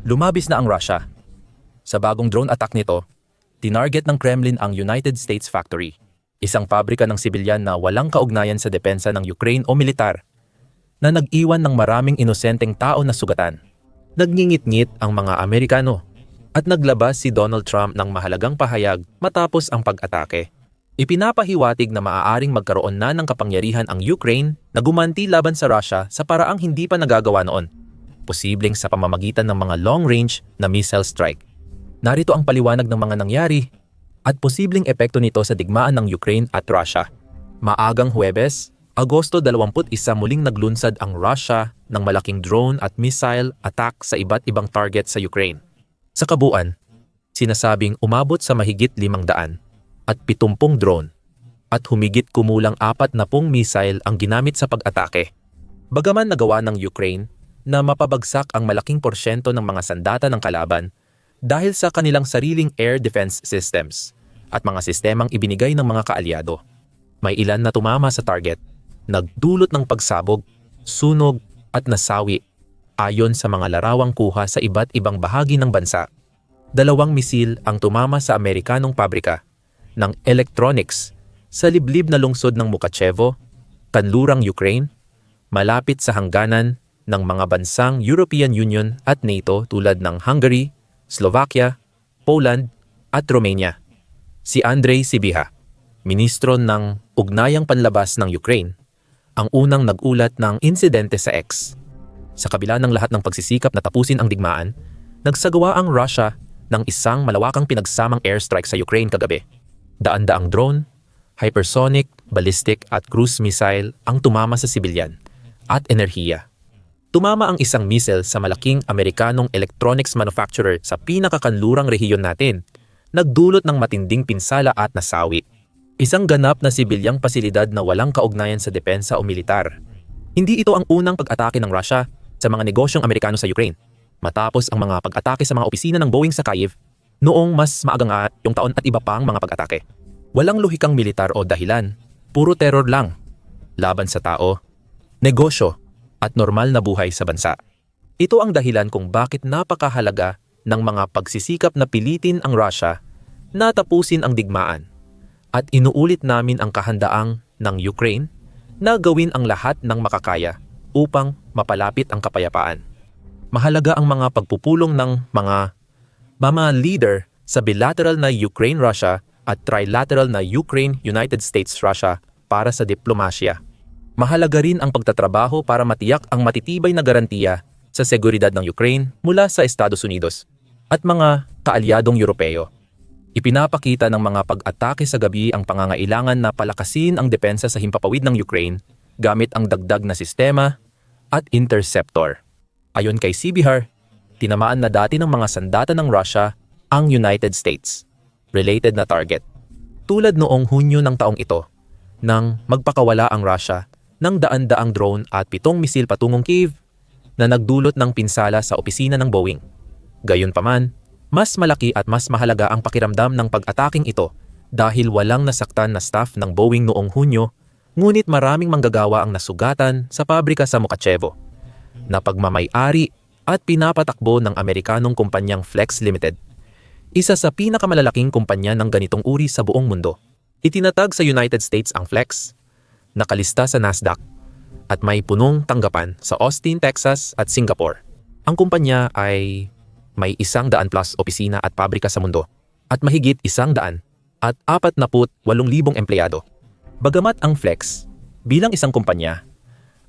Lumabis na ang Russia. Sa bagong drone attack nito, tinarget ng Kremlin ang United States Factory, isang pabrika ng sibilyan na walang kaugnayan sa depensa ng Ukraine o militar, na nag-iwan ng maraming inosenteng tao na sugatan. Nagngingit-ngit ang mga Amerikano at naglabas si Donald Trump ng mahalagang pahayag matapos ang pag-atake. Ipinapahiwatig na maaaring magkaroon na ng kapangyarihan ang Ukraine na gumanti laban sa Russia sa paraang hindi pa nagagawa noon, posibleng sa pamamagitan ng mga long-range na missile strike. Narito ang paliwanag ng mga nangyari at posibleng epekto nito sa digmaan ng Ukraine at Russia. Maagang Huwebes, Agosto 21 muling naglunsad ang Russia ng malaking drone at missile attack sa iba't ibang target sa Ukraine. Sa kabuuan, sinasabing umabot sa mahigit 500 at 70 drone at humigit kumulang 40 missile ang ginamit sa pag-atake. Bagaman nagawa ng Ukraine na mapabagsak ang malaking porsyento ng mga sandata ng kalaban dahil sa kanilang sariling air defense systems at mga sistemang ibinigay ng mga kaalyado. May ilan na tumama sa target, nagdulot ng pagsabog, sunog at nasawi ayon sa mga larawang kuha sa iba't ibang bahagi ng bansa. Dalawang misil ang tumama sa Amerikanong pabrika ng electronics sa liblib na lungsod ng Mukachevo, kanlurang Ukraine, malapit sa hangganan ng mga bansang European Union at NATO tulad ng Hungary, Slovakia, Poland at Romania. Si Andrei Sibiha, ministro ng Ugnayang Panlabas ng Ukraine, ang unang nagulat ng insidente sa X. Sa kabila ng lahat ng pagsisikap na tapusin ang digmaan, nagsagawa ang Russia ng isang malawakang pinagsamang airstrike sa Ukraine kagabi. Daan-daang drone, hypersonic, ballistic at cruise missile ang tumama sa sibilyan at enerhiya tumama ang isang missile sa malaking Amerikanong electronics manufacturer sa pinakakanlurang rehiyon natin, nagdulot ng matinding pinsala at nasawi. Isang ganap na sibilyang pasilidad na walang kaugnayan sa depensa o militar. Hindi ito ang unang pag-atake ng Russia sa mga negosyong Amerikano sa Ukraine. Matapos ang mga pag-atake sa mga opisina ng Boeing sa Kyiv, noong mas maaga yung taon at iba pang mga pag-atake. Walang luhikang militar o dahilan, puro terror lang. Laban sa tao, negosyo at normal na buhay sa bansa. Ito ang dahilan kung bakit napakahalaga ng mga pagsisikap na pilitin ang Russia na tapusin ang digmaan at inuulit namin ang kahandaang ng Ukraine na gawin ang lahat ng makakaya upang mapalapit ang kapayapaan. Mahalaga ang mga pagpupulong ng mga mga leader sa bilateral na Ukraine-Russia at trilateral na Ukraine-United States-Russia para sa diplomasya. Mahalaga rin ang pagtatrabaho para matiyak ang matitibay na garantiya sa seguridad ng Ukraine mula sa Estados Unidos at mga kaalyadong Europeo. Ipinapakita ng mga pag-atake sa gabi ang pangangailangan na palakasin ang depensa sa himpapawid ng Ukraine gamit ang dagdag na sistema at interceptor. Ayon kay CBHR, tinamaan na dati ng mga sandata ng Russia ang United States. Related na target. Tulad noong Hunyo ng taong ito, nang magpakawala ang Russia ng daan-daang drone at pitong misil patungong Kiev na nagdulot ng pinsala sa opisina ng Boeing. Gayunpaman, mas malaki at mas mahalaga ang pakiramdam ng pag-ataking ito dahil walang nasaktan na staff ng Boeing noong Hunyo, ngunit maraming manggagawa ang nasugatan sa pabrika sa Mukachevo, na pagmamay-ari at pinapatakbo ng Amerikanong kumpanyang Flex Limited, isa sa pinakamalalaking kumpanya ng ganitong uri sa buong mundo. Itinatag sa United States ang Flex nakalista sa Nasdaq at may punong tanggapan sa Austin, Texas at Singapore. Ang kumpanya ay may isang daan plus opisina at pabrika sa mundo at mahigit isang daan at apat na put walong libong empleyado. Bagamat ang Flex bilang isang kumpanya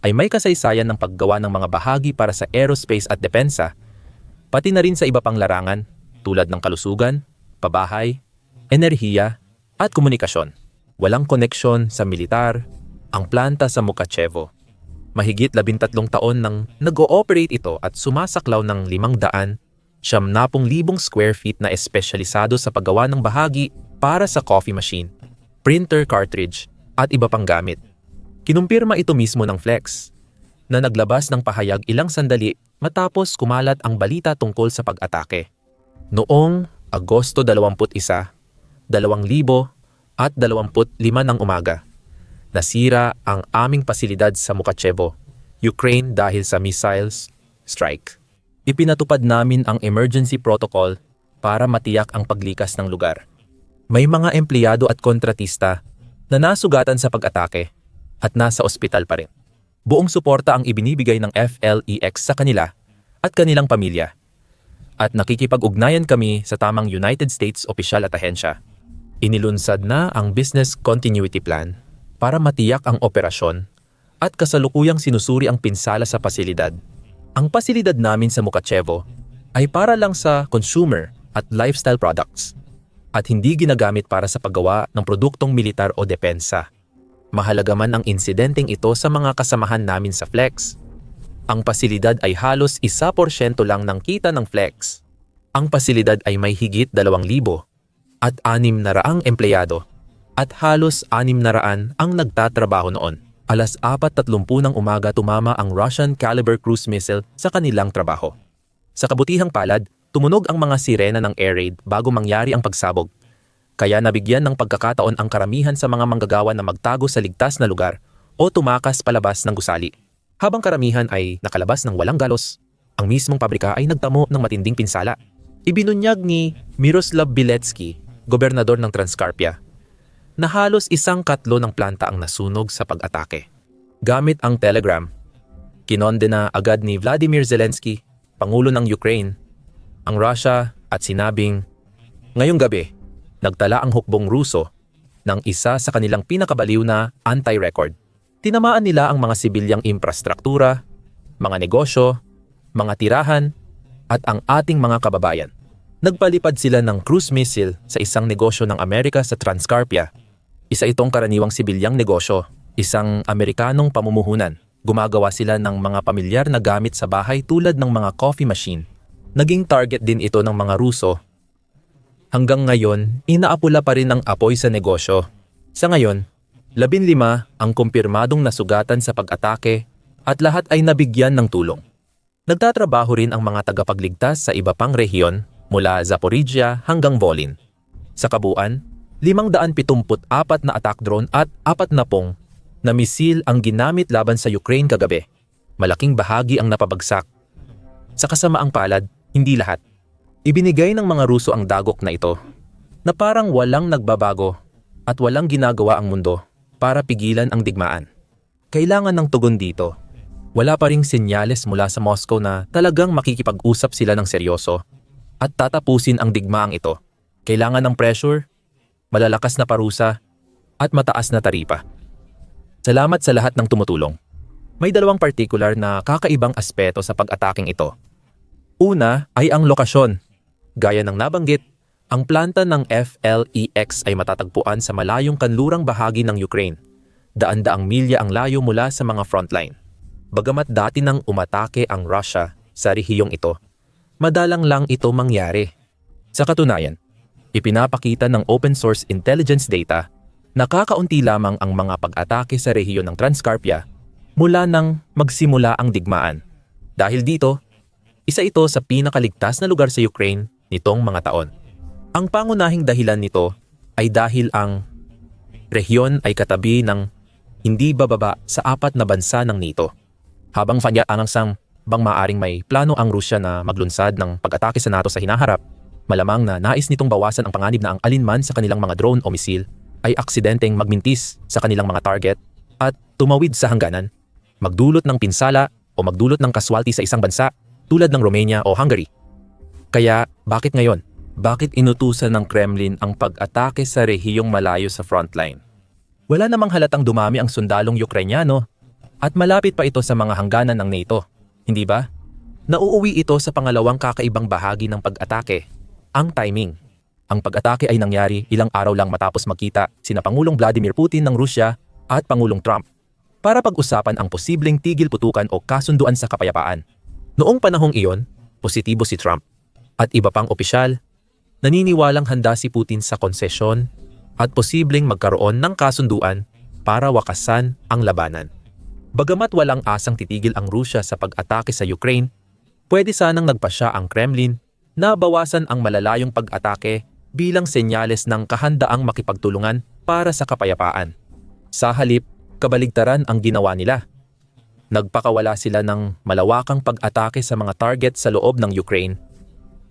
ay may kasaysayan ng paggawa ng mga bahagi para sa aerospace at depensa, pati na rin sa iba pang larangan tulad ng kalusugan, pabahay, enerhiya at komunikasyon. Walang koneksyon sa militar, ang planta sa Mukachevo. Mahigit labintatlong taon nang nag-ooperate ito at sumasaklaw ng limang daan, siyam napong libong square feet na espesyalisado sa paggawa ng bahagi para sa coffee machine, printer cartridge at iba pang gamit. Kinumpirma ito mismo ng Flex na naglabas ng pahayag ilang sandali matapos kumalat ang balita tungkol sa pag-atake. Noong Agosto 21, 2025 ng umaga, nasira ang aming pasilidad sa Mukachevo, Ukraine dahil sa missiles strike. ipinatupad namin ang emergency protocol para matiyak ang paglikas ng lugar. May mga empleyado at kontratista na nasugatan sa pag-atake at nasa ospital pa rin. Buong suporta ang ibinibigay ng FLEX sa kanila at kanilang pamilya. At nakikipag-ugnayan kami sa tamang United States opisyal at ahensya. Inilunsad na ang Business Continuity Plan para matiyak ang operasyon at kasalukuyang sinusuri ang pinsala sa pasilidad. Ang pasilidad namin sa Mukachevo ay para lang sa consumer at lifestyle products at hindi ginagamit para sa paggawa ng produktong militar o depensa. Mahalaga man ang insidenteng ito sa mga kasamahan namin sa Flex. Ang pasilidad ay halos 1% lang ng kita ng Flex. Ang pasilidad ay may higit 2,000 at 600 empleyado at halos 600 ang nagtatrabaho noon. Alas 4.30 ng umaga tumama ang Russian Caliber cruise missile sa kanilang trabaho. Sa kabutihang palad, tumunog ang mga sirena ng air raid bago mangyari ang pagsabog. Kaya nabigyan ng pagkakataon ang karamihan sa mga manggagawa na magtago sa ligtas na lugar o tumakas palabas ng gusali. Habang karamihan ay nakalabas ng walang galos, ang mismong pabrika ay nagtamo ng matinding pinsala. Ibinunyag ni Miroslav Biletsky, gobernador ng Transcarpia, na halos isang katlo ng planta ang nasunog sa pag-atake. Gamit ang telegram, kinonde na agad ni Vladimir Zelensky, Pangulo ng Ukraine, ang Russia at sinabing, Ngayong gabi, nagtala ang hukbong Ruso ng isa sa kanilang pinakabaliw na anti-record. Tinamaan nila ang mga sibilyang infrastruktura, mga negosyo, mga tirahan, at ang ating mga kababayan. Nagpalipad sila ng cruise missile sa isang negosyo ng Amerika sa Transcarpia. Isa itong karaniwang sibilyang negosyo, isang Amerikanong pamumuhunan. Gumagawa sila ng mga pamilyar na gamit sa bahay tulad ng mga coffee machine. Naging target din ito ng mga Ruso. Hanggang ngayon, inaapula pa rin ang apoy sa negosyo. Sa ngayon, 15 ang kumpirmadong nasugatan sa pag-atake at lahat ay nabigyan ng tulong. Nagtatrabaho rin ang mga tagapagligtas sa iba pang rehiyon mula Zaporizhia hanggang Volin. Sa kabuuan, 574 na attack drone at 40 na misil ang ginamit laban sa Ukraine kagabi. Malaking bahagi ang napabagsak. Sa kasamaang palad, hindi lahat. Ibinigay ng mga Ruso ang dagok na ito na parang walang nagbabago at walang ginagawa ang mundo para pigilan ang digmaan. Kailangan ng tugon dito. Wala pa ring senyales mula sa Moscow na talagang makikipag-usap sila ng seryoso at tatapusin ang digmaang ito. Kailangan ng pressure, malalakas na parusa, at mataas na taripa. Salamat sa lahat ng tumutulong. May dalawang particular na kakaibang aspeto sa pag-ataking ito. Una ay ang lokasyon. Gaya ng nabanggit, ang planta ng FLEX ay matatagpuan sa malayong kanlurang bahagi ng Ukraine. Daan-daang milya ang layo mula sa mga frontline. Bagamat dati nang umatake ang Russia sa rehiyong ito, madalang lang ito mangyari. Sa katunayan, ipinapakita ng open source intelligence data Nakakaunti lamang ang mga pag-atake sa rehiyon ng Transcarpia mula nang magsimula ang digmaan. Dahil dito, isa ito sa pinakaligtas na lugar sa Ukraine nitong mga taon. Ang pangunahing dahilan nito ay dahil ang rehiyon ay katabi ng hindi bababa sa apat na bansa ng NATO. Habang fanyaangangsang bang maaring may plano ang Rusya na maglunsad ng pag-atake sa NATO sa hinaharap, malamang na nais nitong bawasan ang panganib na ang alinman sa kanilang mga drone o misil ay aksidenteng magmintis sa kanilang mga target at tumawid sa hangganan, magdulot ng pinsala o magdulot ng kaswalti sa isang bansa tulad ng Romania o Hungary. Kaya bakit ngayon? Bakit inutusan ng Kremlin ang pag-atake sa rehiyong malayo sa frontline? Wala namang halatang dumami ang sundalong Ukrainyano at malapit pa ito sa mga hangganan ng NATO, hindi ba? Nauuwi ito sa pangalawang kakaibang bahagi ng pag-atake, ang timing. Ang pag-atake ay nangyari ilang araw lang matapos magkita sina Pangulong Vladimir Putin ng Rusya at Pangulong Trump para pag-usapan ang posibleng tigil putukan o kasunduan sa kapayapaan. Noong panahong iyon, positibo si Trump at iba pang opisyal naniniwalang handa si Putin sa konsesyon at posibleng magkaroon ng kasunduan para wakasan ang labanan. Bagamat walang asang titigil ang Rusya sa pag-atake sa Ukraine, pwede sanang nagpasya ang Kremlin na bawasan ang malalayong pag-atake bilang senyales ng kahandaang makipagtulungan para sa kapayapaan. Sa halip, kabaligtaran ang ginawa nila. Nagpakawala sila ng malawakang pag-atake sa mga target sa loob ng Ukraine.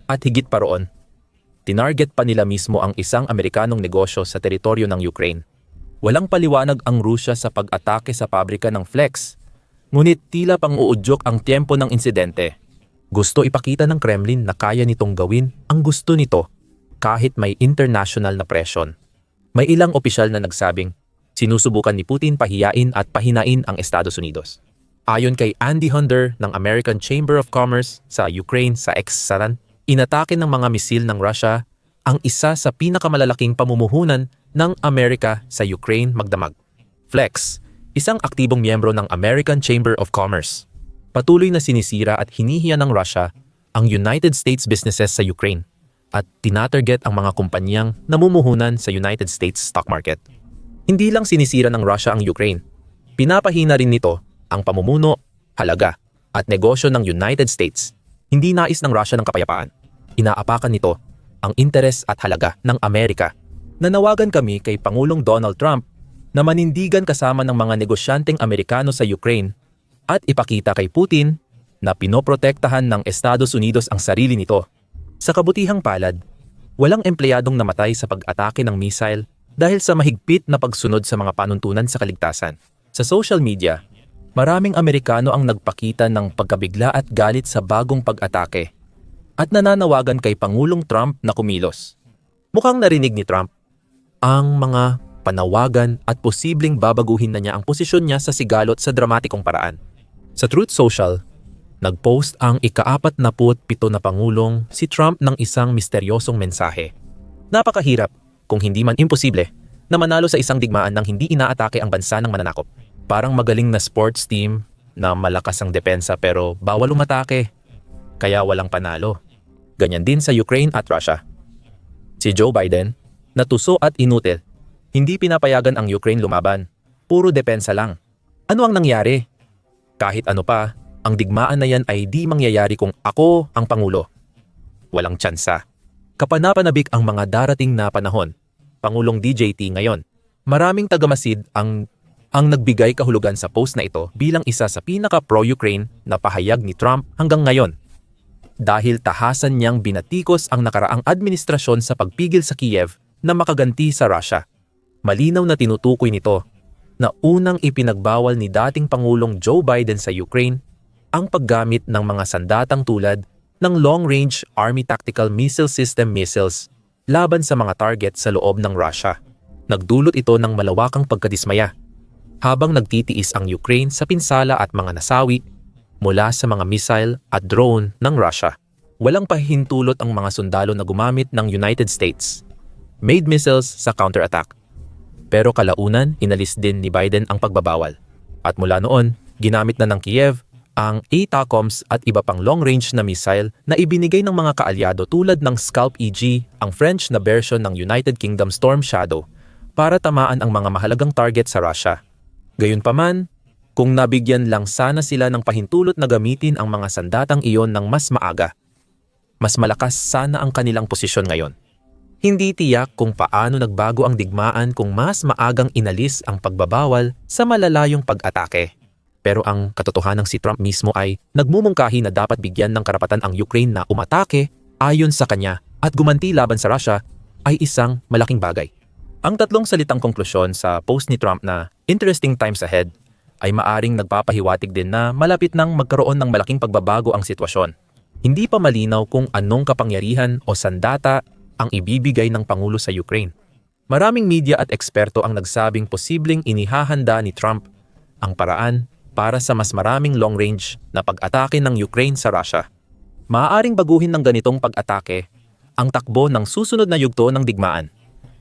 At higit pa roon, tinarget pa nila mismo ang isang Amerikanong negosyo sa teritoryo ng Ukraine. Walang paliwanag ang Rusya sa pag-atake sa pabrika ng Flex, ngunit tila pang uudyok ang tiempo ng insidente. Gusto ipakita ng Kremlin na kaya nitong gawin ang gusto nito kahit may international na presyon. May ilang opisyal na nagsabing sinusubukan ni Putin pahiyain at pahinain ang Estados Unidos. Ayon kay Andy Hunter ng American Chamber of Commerce sa Ukraine sa X-Saran, inatake ng mga misil ng Russia ang isa sa pinakamalalaking pamumuhunan ng Amerika sa Ukraine magdamag. Flex, isang aktibong miyembro ng American Chamber of Commerce. Patuloy na sinisira at hinihiya ng Russia ang United States businesses sa Ukraine at tinatarget ang mga kumpanyang namumuhunan sa United States stock market. Hindi lang sinisira ng Russia ang Ukraine, pinapahina rin nito ang pamumuno, halaga, at negosyo ng United States. Hindi nais ng Russia ng kapayapaan. Inaapakan nito ang interes at halaga ng Amerika. Nanawagan kami kay Pangulong Donald Trump na manindigan kasama ng mga negosyanteng Amerikano sa Ukraine at ipakita kay Putin na pinoprotektahan ng Estados Unidos ang sarili nito. Sa kabutihang palad, walang empleyadong namatay sa pag-atake ng missile dahil sa mahigpit na pagsunod sa mga panuntunan sa kaligtasan. Sa social media, maraming Amerikano ang nagpakita ng pagkabigla at galit sa bagong pag-atake at nananawagan kay Pangulong Trump na kumilos. Mukhang narinig ni Trump ang mga panawagan at posibleng babaguhin na niya ang posisyon niya sa sigalot sa dramatikong paraan. Sa Truth Social, nagpost ang ika-apat na pito na Pangulong si Trump ng isang misteryosong mensahe. Napakahirap, kung hindi man imposible, na manalo sa isang digmaan nang hindi inaatake ang bansa ng mananakop. Parang magaling na sports team na malakas ang depensa pero bawal umatake, kaya walang panalo. Ganyan din sa Ukraine at Russia. Si Joe Biden, natuso at inutil. Hindi pinapayagan ang Ukraine lumaban. Puro depensa lang. Ano ang nangyari? Kahit ano pa, ang digmaan na yan ay di mangyayari kung ako ang Pangulo. Walang tsansa. Kapanapanabik ang mga darating na panahon. Pangulong DJT ngayon. Maraming tagamasid ang ang nagbigay kahulugan sa post na ito bilang isa sa pinaka pro-Ukraine na pahayag ni Trump hanggang ngayon dahil tahasan niyang binatikos ang nakaraang administrasyon sa pagpigil sa Kiev na makaganti sa Russia. Malinaw na tinutukoy nito na unang ipinagbawal ni dating Pangulong Joe Biden sa Ukraine ang paggamit ng mga sandatang tulad ng Long-Range Army Tactical Missile System missiles laban sa mga target sa loob ng Russia. Nagdulot ito ng malawakang pagkadismaya habang nagtitiis ang Ukraine sa pinsala at mga nasawi mula sa mga missile at drone ng Russia. Walang pahintulot ang mga sundalo na gumamit ng United States. Made missiles sa counterattack. Pero kalaunan, inalis din ni Biden ang pagbabawal. At mula noon, ginamit na ng Kiev ang ATACMS at iba pang long-range na missile na ibinigay ng mga kaalyado tulad ng Scalp EG, ang French na version ng United Kingdom Storm Shadow, para tamaan ang mga mahalagang target sa Russia. Gayunpaman, kung nabigyan lang sana sila ng pahintulot na gamitin ang mga sandatang iyon ng mas maaga. Mas malakas sana ang kanilang posisyon ngayon. Hindi tiyak kung paano nagbago ang digmaan kung mas maagang inalis ang pagbabawal sa malalayong pag-atake. Pero ang katotohanan si Trump mismo ay nagmumungkahi na dapat bigyan ng karapatan ang Ukraine na umatake ayon sa kanya at gumanti laban sa Russia ay isang malaking bagay. Ang tatlong salitang konklusyon sa post ni Trump na interesting times ahead ay maaring nagpapahiwatig din na malapit nang magkaroon ng malaking pagbabago ang sitwasyon. Hindi pa malinaw kung anong kapangyarihan o sandata ang ibibigay ng Pangulo sa Ukraine. Maraming media at eksperto ang nagsabing posibleng inihahanda ni Trump ang paraan para sa mas maraming long-range na pag-atake ng Ukraine sa Russia. Maaaring baguhin ng ganitong pag-atake ang takbo ng susunod na yugto ng digmaan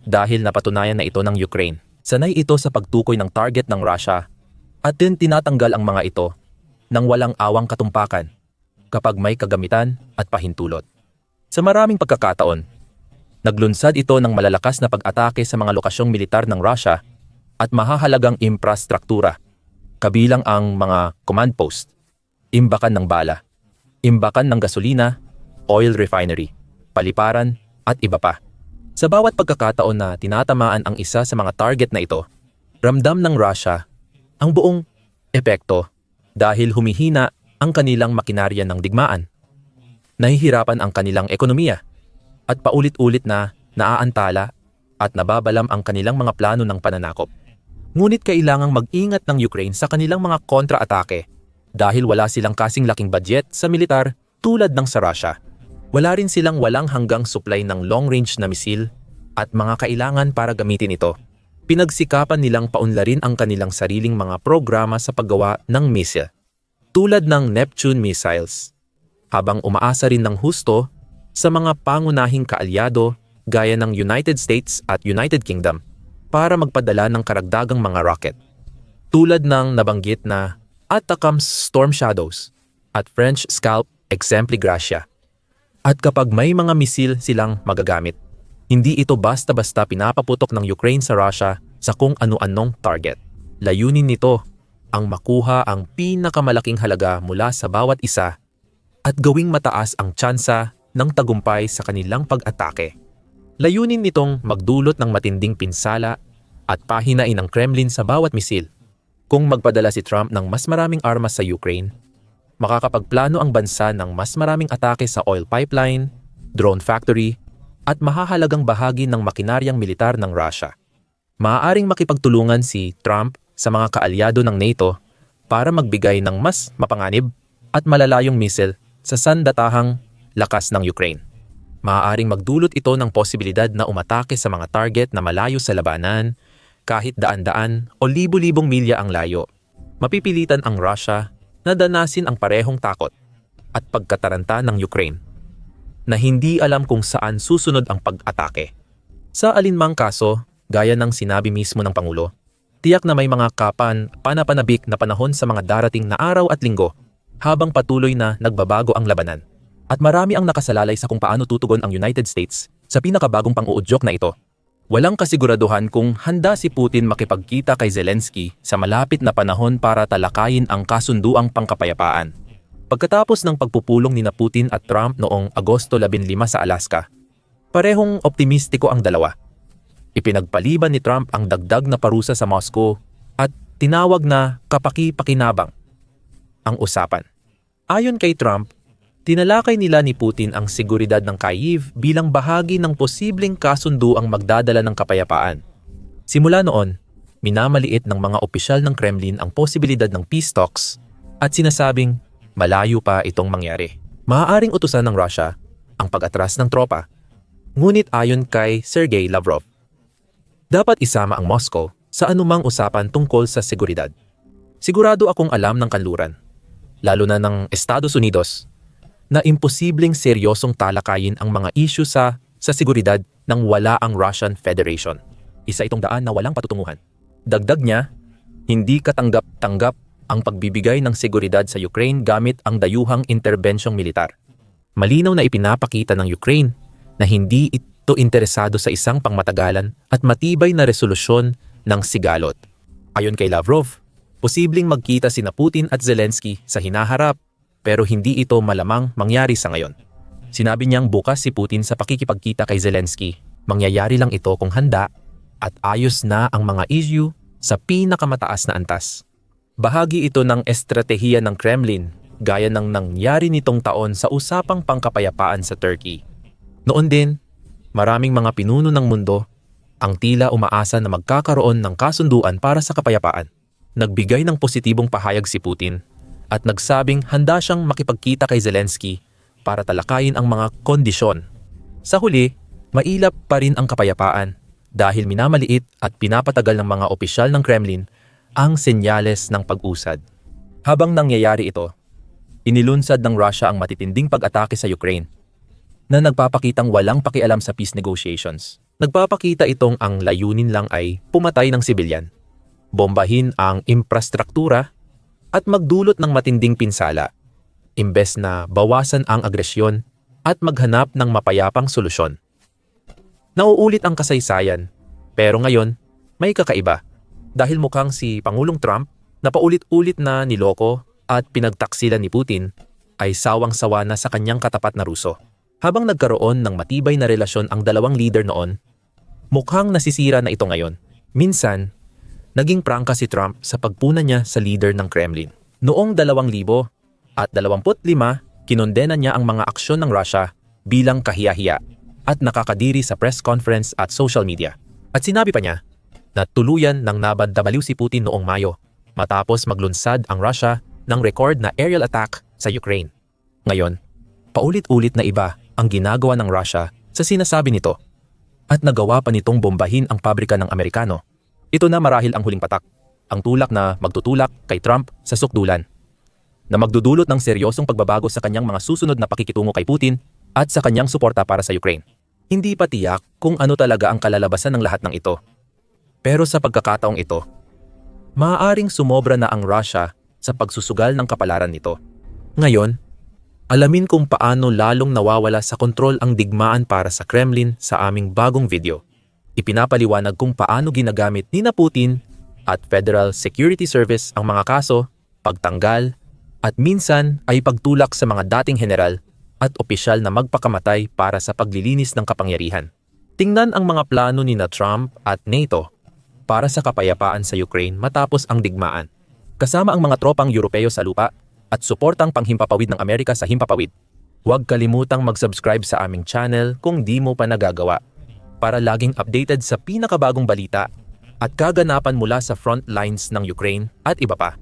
dahil napatunayan na ito ng Ukraine. Sanay ito sa pagtukoy ng target ng Russia at din tinatanggal ang mga ito nang walang awang katumpakan kapag may kagamitan at pahintulot. Sa maraming pagkakataon, naglunsad ito ng malalakas na pag-atake sa mga lokasyong militar ng Russia at mahahalagang infrastruktura, kabilang ang mga command post, imbakan ng bala, imbakan ng gasolina, oil refinery, paliparan, at iba pa. Sa bawat pagkakataon na tinatamaan ang isa sa mga target na ito, ramdam ng Russia ang buong epekto dahil humihina ang kanilang makinarya ng digmaan. Nahihirapan ang kanilang ekonomiya at paulit-ulit na naaantala at nababalam ang kanilang mga plano ng pananakop. Ngunit kailangang mag-ingat ng Ukraine sa kanilang mga kontra-atake dahil wala silang kasing laking budget sa militar tulad ng sa Russia. Wala rin silang walang hanggang supply ng long-range na misil at mga kailangan para gamitin ito. Pinagsikapan nilang paunlarin ang kanilang sariling mga programa sa paggawa ng misil, tulad ng Neptune missiles, habang umaasa rin ng husto sa mga pangunahing kaalyado gaya ng United States at United Kingdom para magpadala ng karagdagang mga rocket. Tulad ng nabanggit na Atacams Storm Shadows at French Scalp Exempli Gracia. At kapag may mga misil silang magagamit, hindi ito basta-basta pinapaputok ng Ukraine sa Russia sa kung ano-anong target. Layunin nito ang makuha ang pinakamalaking halaga mula sa bawat isa at gawing mataas ang tsansa ng tagumpay sa kanilang pag-atake. Layunin nitong magdulot ng matinding pinsala at pahinain ng Kremlin sa bawat misil. Kung magpadala si Trump ng mas maraming armas sa Ukraine, makakapagplano ang bansa ng mas maraming atake sa oil pipeline, drone factory, at mahahalagang bahagi ng makinaryang militar ng Russia. Maaaring makipagtulungan si Trump sa mga kaalyado ng NATO para magbigay ng mas mapanganib at malalayong misil sa sandatahang lakas ng Ukraine. Maaaring magdulot ito ng posibilidad na umatake sa mga target na malayo sa labanan, kahit daan-daan o libu-libong milya ang layo. Mapipilitan ang Russia na danasin ang parehong takot at pagkataranta ng Ukraine na hindi alam kung saan susunod ang pag-atake. Sa alinmang kaso, gaya ng sinabi mismo ng Pangulo, tiyak na may mga kapan panapanabik na panahon sa mga darating na araw at linggo habang patuloy na nagbabago ang labanan. At marami ang nakasalalay sa kung paano tutugon ang United States sa pinakabagong pang-uudyok na ito. Walang kasiguraduhan kung handa si Putin makipagkita kay Zelensky sa malapit na panahon para talakayin ang kasunduang pangkapayapaan. Pagkatapos ng pagpupulong ni na Putin at Trump noong Agosto 15 sa Alaska, parehong optimistiko ang dalawa. Ipinagpaliban ni Trump ang dagdag na parusa sa Moscow at tinawag na kapaki-pakinabang ang usapan. Ayon kay Trump, tinalakay nila ni Putin ang seguridad ng Kyiv bilang bahagi ng posibleng kasunduang magdadala ng kapayapaan. Simula noon, minamaliit ng mga opisyal ng Kremlin ang posibilidad ng peace talks at sinasabing malayo pa itong mangyari. Maaaring utusan ng Russia ang pag-atras ng tropa. Ngunit ayon kay Sergey Lavrov, dapat isama ang Moscow sa anumang usapan tungkol sa seguridad. Sigurado akong alam ng kanluran, lalo na ng Estados Unidos, na imposibleng seryosong talakayin ang mga isyu sa sa seguridad nang wala ang Russian Federation. Isa itong daan na walang patutunguhan. Dagdag niya, hindi katanggap-tanggap ang pagbibigay ng seguridad sa Ukraine gamit ang dayuhang interbensyong militar. Malinaw na ipinapakita ng Ukraine na hindi ito interesado sa isang pangmatagalan at matibay na resolusyon ng sigalot. Ayon kay Lavrov, posibleng magkita sina Putin at Zelensky sa hinaharap pero hindi ito malamang mangyari sa ngayon. Sinabi niyang bukas si Putin sa pakikipagkita kay Zelensky. Mangyayari lang ito kung handa at ayos na ang mga issue sa pinakamataas na antas. Bahagi ito ng estratehiya ng Kremlin gaya ng nangyari nitong taon sa usapang pangkapayapaan sa Turkey. Noon din, maraming mga pinuno ng mundo ang tila umaasa na magkakaroon ng kasunduan para sa kapayapaan. Nagbigay ng positibong pahayag si Putin at nagsabing handa siyang makipagkita kay Zelensky para talakayin ang mga kondisyon. Sa huli, mailap pa rin ang kapayapaan dahil minamaliit at pinapatagal ng mga opisyal ng Kremlin ang senyales ng pag-usad. Habang nangyayari ito, inilunsad ng Russia ang matitinding pag-atake sa Ukraine na nagpapakitang walang pakialam sa peace negotiations. Nagpapakita itong ang layunin lang ay pumatay ng sibilyan, bombahin ang infrastruktura at magdulot ng matinding pinsala, imbes na bawasan ang agresyon at maghanap ng mapayapang solusyon. Nauulit ang kasaysayan, pero ngayon may kakaiba dahil mukhang si Pangulong Trump na paulit-ulit na niloko at pinagtaksilan ni Putin ay sawang-sawa na sa kanyang katapat na Ruso. Habang nagkaroon ng matibay na relasyon ang dalawang leader noon, mukhang nasisira na ito ngayon. Minsan, naging prangka si Trump sa pagpuna niya sa leader ng Kremlin. Noong 2000 at 25, kinondena niya ang mga aksyon ng Russia bilang kahiyahiya at nakakadiri sa press conference at social media. At sinabi pa niya na tuluyan ng nabandabaliw si Putin noong Mayo matapos maglunsad ang Russia ng record na aerial attack sa Ukraine. Ngayon, paulit-ulit na iba ang ginagawa ng Russia sa sinasabi nito at nagawa pa nitong bombahin ang pabrika ng Amerikano. Ito na marahil ang huling patak, ang tulak na magtutulak kay Trump sa sukdulan na magdudulot ng seryosong pagbabago sa kanyang mga susunod na pakikitungo kay Putin at sa kanyang suporta para sa Ukraine. Hindi pa tiyak kung ano talaga ang kalalabasan ng lahat ng ito. Pero sa pagkakataong ito, maaaring sumobra na ang Russia sa pagsusugal ng kapalaran nito. Ngayon, alamin kung paano lalong nawawala sa kontrol ang digmaan para sa Kremlin sa aming bagong video. Ipinapaliwanag kung paano ginagamit ni na Putin at Federal Security Service ang mga kaso, pagtanggal, at minsan ay pagtulak sa mga dating general at opisyal na magpakamatay para sa paglilinis ng kapangyarihan. Tingnan ang mga plano ni na Trump at NATO para sa kapayapaan sa Ukraine matapos ang digmaan. Kasama ang mga tropang Europeo sa lupa at suportang panghimpapawid ng Amerika sa himpapawid. Huwag kalimutang mag-subscribe sa aming channel kung di mo pa nagagawa para laging updated sa pinakabagong balita at kaganapan mula sa front lines ng Ukraine at iba pa.